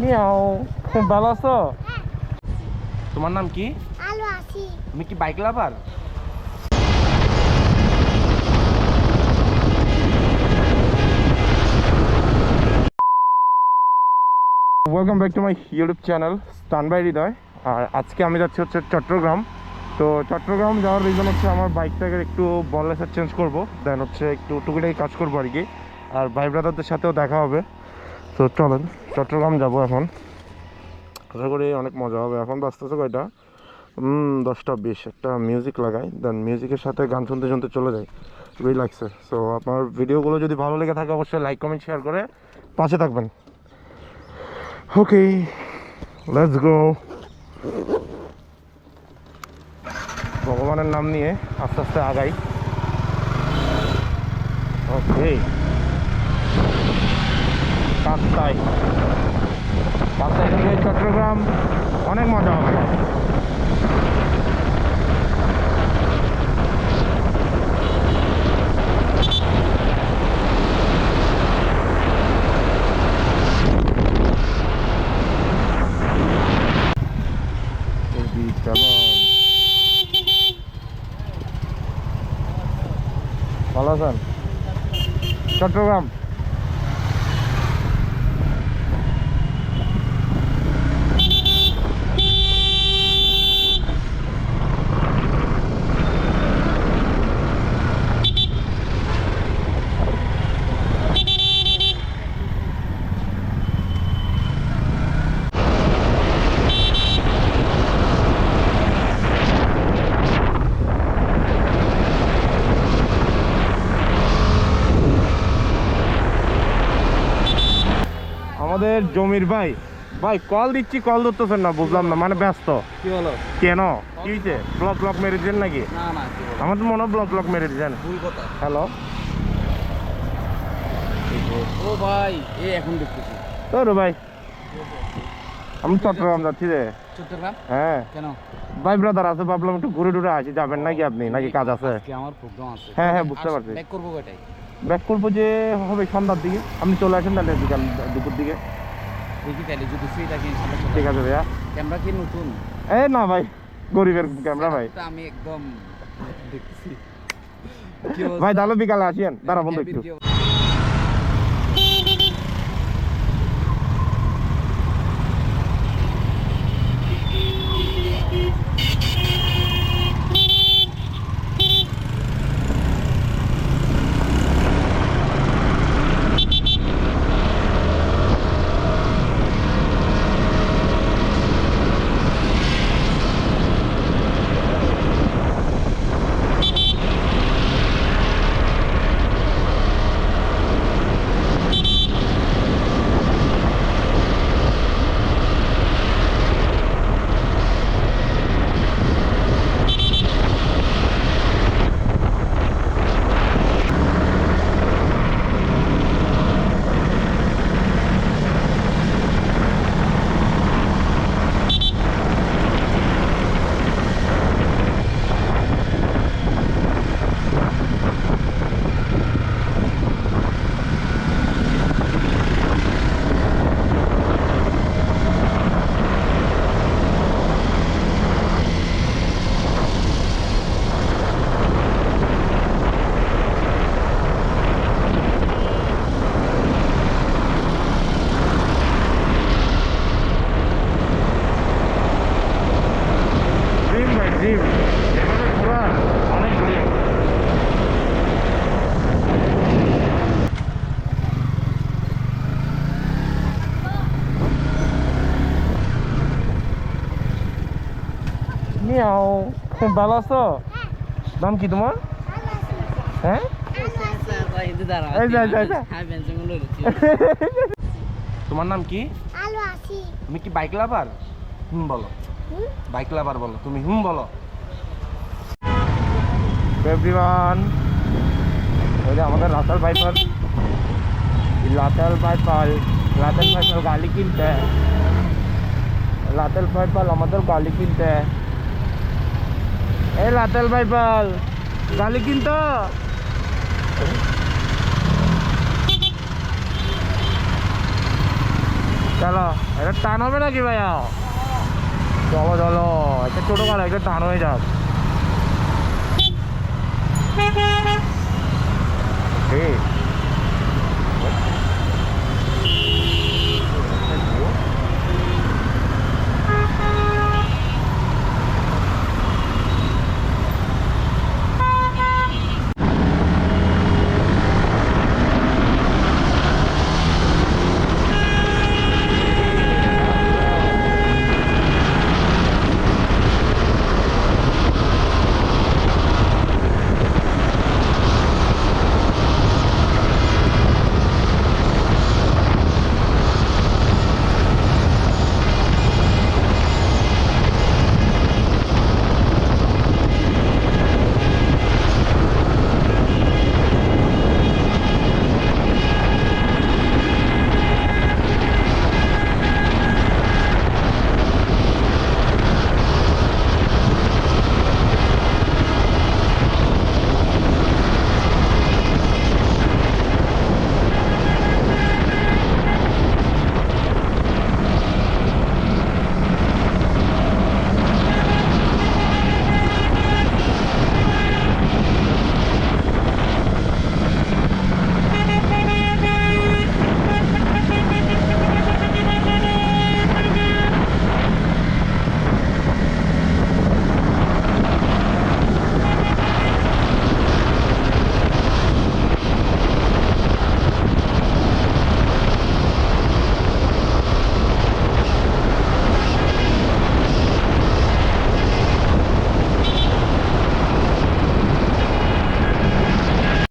Miao ভালো আছো? তোমার নাম কি? আলো তুমি কি bike lover welcome back to my YouTube channel stunt by Hriday আর আজকে আমি যাচ্ছি হচ্ছে চট্টগ্রাম। তো চট্টগ্রাম যাওয়ার রিজন হচ্ছে আমার বাইকটাকে একটু বললেসার চেঞ্জ করব দেন হচ্ছে একটু টুকিটাকি কাজ করব আর কি। আর ভাই ব্রাদারদের সাথেও দেখা হবে। তো চলেন। চট্টগ্রাম যাব এখন। আশা করি অনেক মজা হবে। এখন বাঁচতেছে কয়টা? দশটা বিশ। একটা মিউজিক লাগাই দেন মিউজিকের সাথে গান শুনতে শুনতে চলে যাই। লাগছে সো আপনার ভিডিওগুলো যদি ভালো লেগে থাকে, অবশ্যই লাইক কমেন্ট শেয়ার করে পাশে থাকবেন। ওকে লেটস গো ভগবানের নাম নিয়ে আস্তে আস্তে আগাই। ওকে কাকতাই কাকতাই থেকে চট্টগ্রাম অনেক মজা হবে. ভালো আছেন? চট্টগ্রাম। আমাদের জমির ভাই। ভাই কল দিচ্ছি কল ধরতেছেন না বুঝলাম না মানে ব্যস্ত। কি হলো? কেন? কি হয়েছে ব্লক ব্লক মেরে দিয়েছেন নাকি? আমার তো মনে হয় ব্লক ব্লক মেরে দিয়েছেন হ্যালো? ও ভাই এ এখন দেখতেছি। তো ভাই। আমি চট্টগ্রাম যাচ্ছি রে। চট্টগ্রাম? হ্যাঁ। কেন? ভাই ব্রাদার আছে ভাবলাম একটু ঘুরে টুরে আসি যাবেন নাকি আপনি? নাকি কাজ আছে? আমার প্রোগ্রাম আছে। হ্যাঁ, হ্যাঁ, বুঝতে পারছি। করব ব্যাক করব যে হবে সন্ধ্যার দিকে। আপনি চলে আসেন তাহলে বিকাল দুপুর দিকে। দেখি তাহলে যদি ফ্রি থাকি ঠিক আছে ভাইয়া। ক্যামেরা কি নতুন? এ না ভাই গরিবের ক্যামেরা ভাই। আমি একদম দেখছি ভাই তাহলে বিকালে আসিয়েন দাঁড়া বন্ধু একটু কি অবস্থা? ড্রিম ভাই ড্রিম এভাবে ঘোরা অনেক ড্রিম মিয়াও ভালো আছো? নাম কি তোমার? হ্যাঁ। তোমার নাম কি? তুমি কি বাইক লাভার হুম, বলো। বাইক লাভার বলো। তুমি হুম, বলো। এভরিওয়ান আমাদের রাতাল বাইপাল লাতাল বাইপাল লাতাল বাইপাল গালি কিনতে। লাতাল বাইপাল আমাদের গালি কিনতে। এই লাতেল পাইপাল গালি কিনতো চলো, এটা টান হবে নাকি ভাইয়া? চলো চলো একটা ছোটো কার একটা টান হয়ে যাক। ঠিক